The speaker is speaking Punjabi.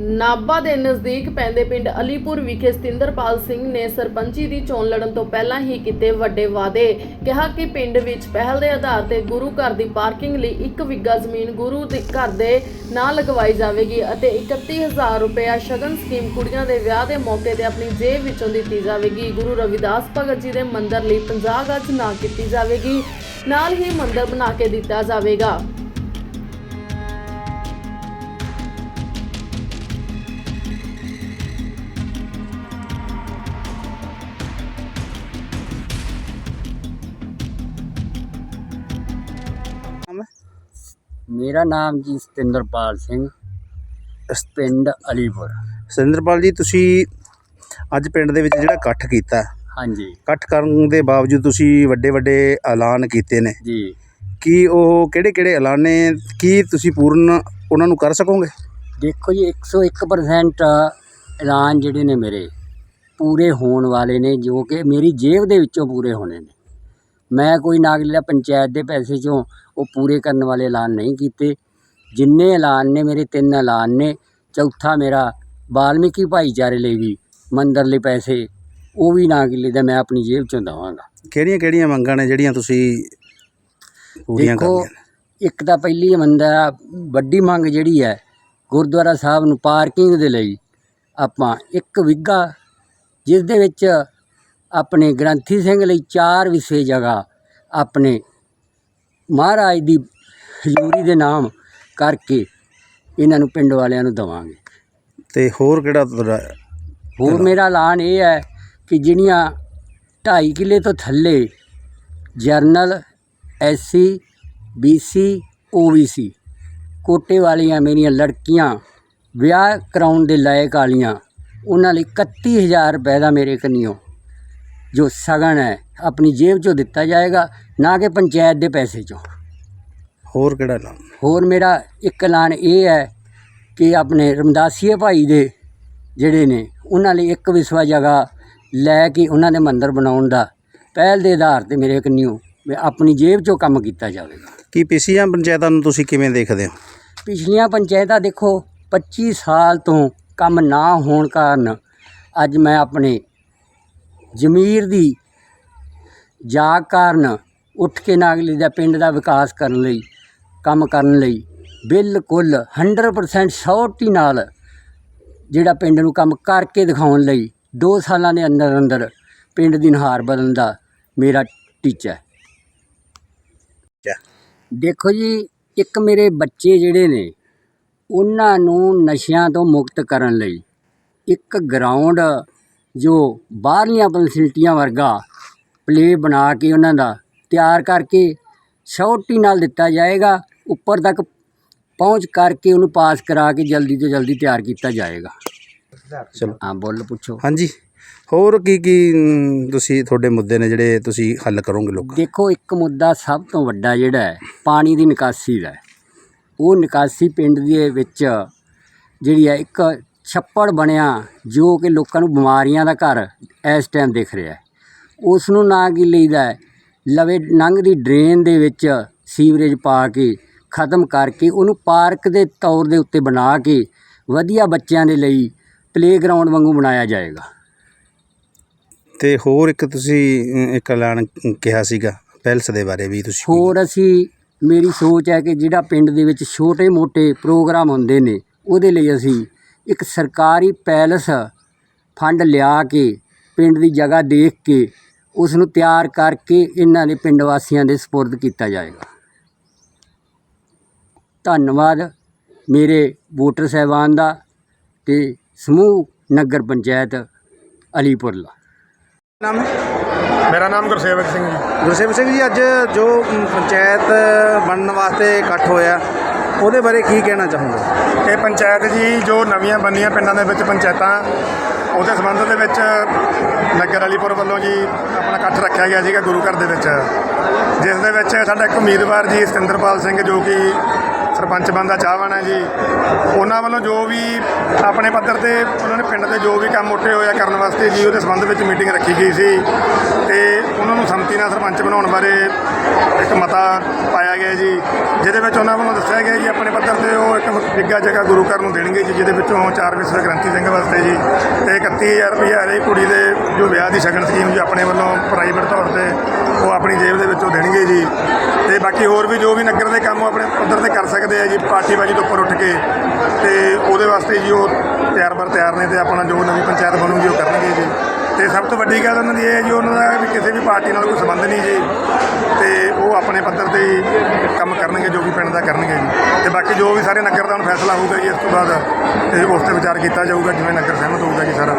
ਨਾਬਾ ਦੇ ਨਜ਼ਦੀਕ ਪੈਂਦੇ ਪਿੰਡ ਅਲੀਪੁਰ ਵਿਖੇ ਸਤਿੰਦਰਪਾਲ ਸਿੰਘ ਨੇ ਸਰਪੰਚੀ ਦੀ ਚੋਣ ਲੜਨ ਤੋਂ ਪਹਿਲਾਂ ਹੀ ਕੀਤੇ ਵੱਡੇ ਵਾਅਦੇ। ਕਿਹਾ ਕਿ ਪਿੰਡ ਵਿੱਚ ਪਹਿਲ ਦੇ ਆਧਾਰ ਤੇ ਗੁਰੂ ਘਰ ਦੀ ਪਾਰਕਿੰਗ ਲਈ ਇੱਕ ਵਿੱਗਾ ਜ਼ਮੀਨ ਗੁਰੂ ਦੇ ਘਰ ਦੇ ਨਾਂ ਲਗਵਾਈ ਜਾਵੇਗੀ ਅਤੇ 31000 ਰੁਪਇਆ ਸ਼ਗਨ ਸਕੀਮ ਕੁੜੀਆਂ ਦੇ ਵਿਆਹ ਦੇ ਮੌਕੇ ਤੇ ਆਪਣੀ ਜੇਬ ਵਿੱਚੋਂ ਦਿੱਤੀ ਜਾਵੇਗੀ। ਗੁਰੂ ਰਵਿਦਾਸ ਭਗਤ ਜੀ ਦੇ ਮੰਦਰ ਲਈ 50 ਗੱਜ ਨਾ ਕੀਤੀ ਜਾਵੇਗੀ। ਨਾਲ ਹੀ ਮੰਦਰ ਬਣਾ ਕੇ ਦਿੱਤਾ ਜਾਵੇਗਾ। ਮੇਰਾ ਨਾਮ ਜੀ ਸਤਿੰਦਰਪਾਲ ਸਿੰਘ ਪਿੰਡ ਅਲੀਪੁਰ। ਸੁਰਿੰਦਰਪਾਲ ਜੀ ਤੁਸੀਂ ਅੱਜ ਪਿੰਡ ਦੇ ਵਿੱਚ ਜਿਹੜਾ ਇਕੱਠ ਕੀਤਾ ਹਾਂਜੀ। ਇਕੱਠ ਕਰਨ ਦੇ ਬਾਵਜੂਦ ਤੁਸੀਂ ਵੱਡੇ ਵੱਡੇ ਐਲਾਨ ਕੀਤੇ ਨੇ। ਜੀ। ਕੀ ਉਹ ਕਿਹੜੇ ਕਿਹੜੇ ਐਲਾਨ ਨੇ? ਕੀ ਤੁਸੀਂ ਪੂਰਨ ਉਹਨਾਂ ਨੂੰ ਕਰ ਸਕੋਗੇ? ਦੇਖੋ ਜੀ 101% ਐਲਾਨ ਜਿਹੜੇ ਨੇ ਮੇਰੇ ਪੂਰੇ ਹੋਣ ਵਾਲੇ ਨੇ ਜੋ ਕਿ ਮੇਰੀ ਜੇਬ ਦੇ ਵਿੱਚੋਂ ਪੂਰੇ ਹੋਣੇ ਨੇ। ਮੈਂ ਕੋਈ ਨਾਗਰਿਕ ਪੰਚਾਇਤ ਦੇ ਪੈਸੇ ਚੋਂ ਉਹ ਪੂਰੇ ਕਰਨ ਵਾਲੇ ਐਲਾਨ ਨਹੀਂ ਕੀਤੇ। ਜਿੰਨੇ ਐਲਾਨ ਨੇ ਮੇਰੇ ਤਿੰਨ ਐਲਾਨ ਨੇ ਚੌਥਾ ਮੇਰਾ ਬਾਲਮੀਕੀ ਭਾਈਚਾਰੇ ਲਈ ਵੀ ਮੰਦਰ ਲਈ ਪੈਸੇ ਉਹ ਵੀ ਨਾਗਰਿਕ ਦਾ ਮੈਂ ਆਪਣੀ ਜੇਬ ਚੋਂ ਦਵਾਂਗਾ। ਕਿਹੜੀਆਂ ਕਿਹੜੀਆਂ ਮੰਗਾਂ ਨੇ ਜਿਹੜੀਆਂ ਤੁਸੀਂ ਪੂਰੀਆਂ ਦੇਖੋ ਕਰਨੀਆਂ ਇੱਕ ਤਾਂ ਪਹਿਲੀ ਮੰਦਾ ਵੱਡੀ ਮੰਗ ਜਿਹੜੀ ਹੈ ਗੁਰਦੁਆਰਾ ਸਾਹਿਬ ਨੂੰ ਪਾਰਕਿੰਗ ਦੇ ਲਈ ਆਪਾਂ ਇੱਕ ਵਿੱਗਾ ਜਿਸ ਦੇ ਵਿੱਚ ਆਪਣੇ ਗ੍ਰੰਥੀ ਸਿੰਘ ਲਈ ਚਾਰ ਵਿਸੇ ਜਗ੍ਹਾ ਆਪਣੇ ਮਹਾਰਾਜ ਦੀ ਹਜ਼ੂਰੀ ਦੇ ਨਾਮ ਕਰਕੇ ਇਹਨਾਂ ਨੂੰ ਪਿੰਡ ਵਾਲਿਆਂ ਨੂੰ ਦਵਾਂਗੇ। ਤੇ ਹੋਰ ਕਿਹੜਾ ਤੁਹਾਡਾ ਹੋਰ ਮੇਰਾ ਐਲਾਨ ਇਹ ਹੈ ਕਿ ਜਿਹੜੀਆਂ 2.5 ਕਿੱਲੇ ਤੋਂ ਥੱਲੇ ਜਰਨਲ ਐਸਸੀ ਬੀਸੀ ਓਬੀਸੀ ਕੋਟੇ ਵਾਲੀਆਂ ਮੇਰੀਆਂ ਲੜਕੀਆਂ ਵਿਆਹ ਕਰਾਉਣ ਦੇ ਲਾਇਕ ਵਾਲੀਆਂ ਉਹਨਾਂ ਲਈ 31000 ਰੁਪਏ ਦਾ ਮੇਰੇ ਕੰਨਿਓ ਜੋ ਸਗਨ ਹੈ ਆਪਣੀ ਜੇਬ ਚੋਂ ਦਿੱਤਾ ਜਾਏਗਾ ਨਾ ਕਿ ਪੰਚਾਇਤ ਦੇ ਪੈਸੇ ਚੋਂ। ਹੋਰ ਕਿਹੜਾ ਐਲਾਨ ਹੋਰ ਮੇਰਾ ਇੱਕ ਐਲਾਨ ਇਹ ਹੈ ਕਿ ਆਪਣੇ ਰਮਦਾਸੀਏ ਭਾਈ ਦੇ ਜਿਹੜੇ ਨੇ ਉਹਨਾਂ ਲਈ ਇੱਕ ਵਿਸਵਾ ਜਗ੍ਹਾ ਲੈ ਕੇ ਉਹਨਾਂ ਦੇ ਮੰਦਿਰ ਬਣਾਉਣ ਦਾ ਪਹਿਲ ਦੇ ਆਧਾਰ ਤੇ ਮੇਰੇ ਕੰਨਿਓ ਵੀ ਆਪਣੀ ਜੇਬ ਚੋਂ ਕੰਮ ਕੀਤਾ ਜਾਵੇਗਾ। ਕੀ ਪਿਛਲੀਆਂ ਪੰਚਾਇਤਾਂ ਨੂੰ ਤੁਸੀਂ ਕਿਵੇਂ ਦੇਖਦੇ ਹੋ? ਪਿਛਲੀਆਂ ਪੰਚਾਇਤਾਂ ਦੇਖੋ 25 ਸਾਲ ਤੋਂ ਕੰਮ ਨਾ ਹੋਣ ਕਾਰਨ ਅੱਜ ਮੈਂ ਆਪਣੇ ਜ਼ਮੀਰ ਦੀ ਜਾਗ ਕਾਰਨ ਉੱਠ ਕੇ ਨਾਗਲੀ ਦਾ ਪਿੰਡ ਦਾ ਵਿਕਾਸ ਕਰਨ ਲਈ ਕੰਮ ਕਰਨ ਲਈ ਬਿਲਕੁਲ 100% ਸ਼ੌਰਟੀ ਨਾਲ ਜਿਹੜਾ ਪਿੰਡ ਨੂੰ ਕੰਮ ਕਰਕੇ ਦਿਖਾਉਣ ਲਈ 2 ਸਾਲਾਂ ਦੇ ਅੰਦਰ ਅੰਦਰ ਪਿੰਡ ਦੀ ਨੁਹਾਰ ਬਦਲਣ ਦਾ ਮੇਰਾ ਟੀਚਾ ਹੈ? ਦੇਖੋ ਜੀ ਇੱਕ ਮੇਰੇ ਬੱਚੇ ਜਿਹੜੇ ਨੇ ਉਹਨਾਂ ਨੂੰ ਨਸ਼ਿਆਂ ਤੋਂ ਮੁਕਤ ਕਰਨ ਲਈ ਇੱਕ ਗਰਾਊਂਡ ਜੋ ਬਾਹਰਲੀਆਂ ਫੈਸਿਲਿਟੀਆਂ ਵਰਗਾ ਪਲੇ ਬਣਾ ਕੇ ਉਹਨਾਂ ਦਾ ਤਿਆਰ ਕਰਕੇ ਸ਼ੌਰਟੀ ਨਾਲ ਦਿੱਤਾ ਜਾਏਗਾ ਉੱਪਰ ਤੱਕ ਪਹੁੰਚ ਕਰਕੇ ਉਹਨੂੰ ਪਾਸ ਕਰਾ ਕੇ ਜਲਦੀ ਤੋਂ ਜਲਦੀ ਤਿਆਰ ਕੀਤਾ ਜਾਏਗਾ। ਚਲੋ। ਹਾਂ ਬੋਲ ਪੁੱਛੋ। ਹਾਂਜੀ। ਹੋਰ ਕੀ ਕੀ ਅਮ, ਤੁਸੀਂ ਤੁਹਾਡੇ ਮੁੱਦੇ ਨੇ ਜਿਹੜੇ ਤੁਸੀਂ ਹੱਲ ਕਰੋਗੇ ਲੋਕਾਂ? ਦੇਖੋ ਇੱਕ ਮੁੱਦਾ ਸਭ ਤੋਂ ਵੱਡਾ ਜਿਹੜਾ ਹੈ ਪਾਣੀ ਦੀ ਨਿਕਾਸੀ ਦਾ ਹੈ। ਉਹ ਨਿਕਾਸੀ ਪਿੰਡ ਦੇ ਵਿੱਚ ਜਿਹੜੀ ਹੈ ਇੱਕ ਛੱਪੜ ਬਣਿਆ ਜੋ ਕਿ ਲੋਕਾਂ ਨੂੰ ਬਿਮਾਰੀਆਂ ਦਾ ਘਰ ਇਸ ਟਾਈਮ ਦਿਖ ਰਿਹਾ ਹੈ। ਉਸ ਨੂੰ ਨਾ ਕੀ ਲਈਦਾ ਹੈ ਲਵੇ ਲੰਘਦੀ ਡਰੇਨ ਦੇ ਵਿੱਚ ਸੀਵਰੇਜ ਪਾ ਕੇ ਖਤਮ ਕਰਕੇ ਉਹਨੂੰ ਪਾਰਕ ਦੇ ਤੌਰ ਦੇ ਉੱਤੇ ਬਣਾ ਕੇ ਵਧੀਆ ਬੱਚਿਆਂ ਦੇ ਲਈ ਪਲੇਗਰਾਉਂਡ ਵਾਂਗੂ ਬਣਾਇਆ ਜਾਏਗਾ। ਤੇ ਹੋਰ ਇੱਕ ਤੁਸੀਂ ਇੱਕ ਐਲਾਨ ਕਿਹਾ ਸੀਗਾ ਪੈਲਸ ਦੇ ਬਾਰੇ ਵੀ ਤੁਸੀਂ ਹੋਰ ਅਸੀਂ ਮੇਰੀ ਸੋਚ ਹੈ ਕਿ ਜਿਹੜਾ ਪਿੰਡ ਦੇ ਵਿੱਚ ਛੋਟੇ-ਮੋਟੇ ਪ੍ਰੋਗਰਾਮ ਹੁੰਦੇ ਨੇ ਉਹਦੇ ਲਈ ਅਸੀਂ ਇੱਕ ਸਰਕਾਰੀ ਪੈਲਸ ਫੰਡ ਲਿਆ ਕੇ ਪਿੰਡ ਦੀ ਜਗ੍ਹਾ ਦੇਖ ਕੇ ਉਸ ਨੂੰ ਤਿਆਰ ਕਰਕੇ ਇਹਨਾਂ ਦੇ ਪਿੰਡ ਵਾਸੀਆਂ ਦੇ ਸਪੁਰਦ ਕੀਤਾ ਜਾਏਗਾ। ਧੰਨਵਾਦ ਮੇਰੇ ਵੋਟਰ ਸਹਿਬਾਨ ਦਾ ਤੇ ਸਮੂਹ ਨਗਰ ਪੰਚਾਇਤ ਅਲੀਪੁਰ ਦਾ ਨਾਮ ਹੈ? ਮੇਰਾ ਨਾਮ ਗੁਰਸੇਵਕ ਸਿੰਘ ਜੀ। ਗੁਰਸੇਵ ਸਿੰਘ ਜੀ ਅੱਜ ਜੋ ਪੰਚਾਇਤ ਬਣਨ ਵਾਸਤੇ ਇਕੱਠ ਹੋਇਆ ਉਹਦੇ ਬਾਰੇ ਕੀ ਕਹਿਣਾ ਚਾਹੋਗੇ? ਇਹ ਪੰਚਾਇਤ ਜੀ, ਜੋ ਨਵੀਆਂ ਬੰਦੀਆਂ ਪਿੰਡਾਂ ਦੇ ਵਿੱਚ ਪੰਚਾਇਤਾਂ, ਉਹਦੇ ਸੰਬੰਧ ਦੇ ਵਿੱਚ ਨਗਰ ਅਲੀਪੁਰ ਵੱਲੋਂ ਜੀ ਆਪਣਾ ਇਕੱਠ ਰੱਖਿਆ ਗਿਆ ਸੀਗਾ ਗੁਰੂ ਘਰ ਦੇ ਵਿੱਚ। ਜਿਸ ਦੇ ਵਿੱਚ ਸਾਡਾ ਇੱਕ ਉਮੀਦਵਾਰ ਜੀ, ਸਤਿੰਦਰਪਾਲ ਸਿੰਘ, ਜੋ ਕਿ ਸਰਪੰਚ ਬੰਦਾ ਚਾਹਵਾਨ ਹੈ ਜੀ। ਉਹਨਾਂ ਵੱਲੋਂ ਜੋ ਵੀ ਆਪਣੇ ਪੱਧਰ ਤੇ ਉਹਨਾਂ ਨੇ ਪਿੰਡ ਦੇ ਜੋ ਵੀ ਕੰਮ ਉੱਠੇ ਹੋਇਆ ਕਰਨ ਵਾਸਤੇ ਜੀ, ਉਹਦੇ ਸੰਬੰਧ ਵਿੱਚ ਮੀਟਿੰਗ ਰੱਖੀ ਗਈ ਸੀ। ਤੇ ਉਹਨਾਂ ਨੂੰ ਸੰਮਤੀ ਨਾਲ ਸਰਪੰਚ ਬਣਾਉਣ ਬਾਰੇ ਇੱਕ ਮਤਾ ਪਾਇਆ ਗਿਆ ਜੀ, ਜਿਹਦੇ ਵਿੱਚ ਉਹਨਾਂ ਵੱਲੋਂ ਦੱਸਿਆ ਗਿਆ ਜੀ, ਆਪਣੇ ਪੱਧਰ ਤੇ ਉਹ ਇੱਕ ਵਿੱਗਾ ਜਗ੍ਹਾ ਗੁਰੂ ਘਰ ਨੂੰ ਦੇਣਗੇ ਜੀ, ਜਿਹਦੇ ਵਿੱਚੋਂ ਚਾਰ ਵਿਸਵੇ ਗ੍ਰੰਥੀ ਸਿੰਘ ਵਾਸਤੇ ਜੀ, ਤੇ 31000 ਰੁਪਏ ਹਰੇਕ ਕੁੜੀ ਦੇ ਜੋ ਵਿਆਹ ਦੀ ਸ਼ਗਨ ਸਕੀਮ ਜੋ, ਆਪਣੇ ਵੱਲੋਂ ਪ੍ਰਾਈਵੇਟ ਤੌਰ ਤੇ ਉਹ ਆਪਣੀ ਜੇਬ ਦੇ ਵਿੱਚੋਂ ਦੇਣਗੇ ਜੀ। ਤੇ ਬਾਕੀ ਹੋਰ ਵੀ ਜੋ ਵੀ ਨਗਰ ਦੇ ਕੰਮ ਉਹ ਆਪਣੇ ਪੱਧਰ ਤੇ ਕਰ ਸਕਦੇ ਆ ਜੀ, ਪਾਰਟੀਬਾਜੀ ਤੋਂ ਉੱਪਰ ਉੱਠ ਕੇ, ਤੇ ਉਹਦੇ ਵਾਸਤੇ ਜੀ ਉਹ ਤਿਆਰ ਬਰ ਤਿਆਰ ਨੇ ਤੇ ਆਪਣਾ ਜੋ ਨਵੀਂ ਪੰਚਾਇਤ ਬਣੂਗੀ ਉਹ ਕਰਨਗੇ ਜੀ। ਤੇ ਸਭ ਤੋਂ ਵੱਡੀ ਗੱਲ ਉਹਨਾਂ ਦੀ ਇਹ ਹੈ ਜੀ, ਉਹਨਾਂ ਦਾ ਵੀ ਕਿਸੇ ਵੀ ਪਾਰਟੀ ਨਾਲ ਕੋਈ ਸੰਬੰਧ ਨਹੀਂ ਜੀ। ਤੇ ਉਹ ਆਪਣੇ ਪੱਧਰ ਤੇ ਹੀ ਕੰਮ ਕਰਨਗੇ, ਜੋ ਵੀ ਪਿੰਡ ਦਾ ਕਰਨਗੇ ਜੀ। ਤੇ ਬਾਕੀ ਜੋ ਵੀ ਸਾਰੇ ਨਗਰ ਦਾ ਹੁਣ ਫੈਸਲਾ ਹੋਊਗਾ ਜੀ, ਇਸ ਤੋਂ ਬਾਅਦ ਤੇ ਉਸ ਤੇ ਵਿਚਾਰ ਕੀਤਾ ਜਾਊਗਾ, ਜਿਵੇਂ ਨਗਰ ਸਹਿਮਤ ਹੋਊਗਾ ਜੀ ਸਾਰਾ।